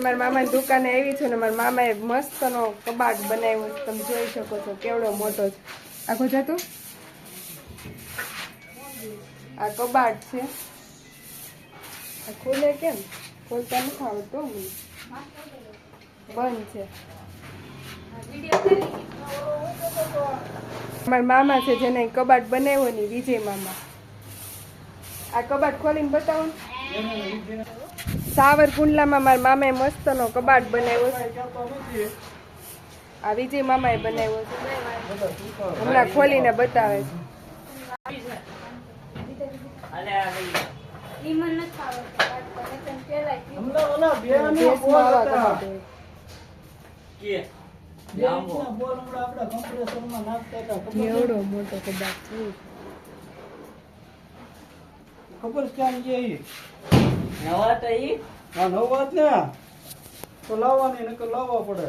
અત્યારે મારા મામાની દુકાને આવી છું ને મારા મામાએ મસ્તનો કબાટ બનાવ્યો તમે જોઈ શકો છો કેવડો મોટો છે. આખો જતો આ કબાટ છે. આ ખુલે કેમ? ખોલતા નથી આવડતું બંધ છે. મારા મામા છે જેને કબાટ બનાવ્યો ને વિજય મામા. આ કબાટ ખોલીને બતાવો ને. સાવરકુંડલામાં મારા મામાએ મસ્તનો કબાટ બનાવ્યો છે. આ વિજય મામાએ બનાવ્યો છે. હમણાં ખોલીને બતાવે છે. હમણાં મોટો કબાટ નો દેશમાં બોલ આવા હતા. કબાટ હોય. બે ઇંચના બોલ હમણાં આપણા કમ્પ્રેસરમાં નાખતા હતા. ખબર છે? એવડો મોટો કબાટ છે ખબર ક્યાં ઈ? નવા તો ઈ. નવા જ ને તો લાવવાની નકર લાવવા પડે.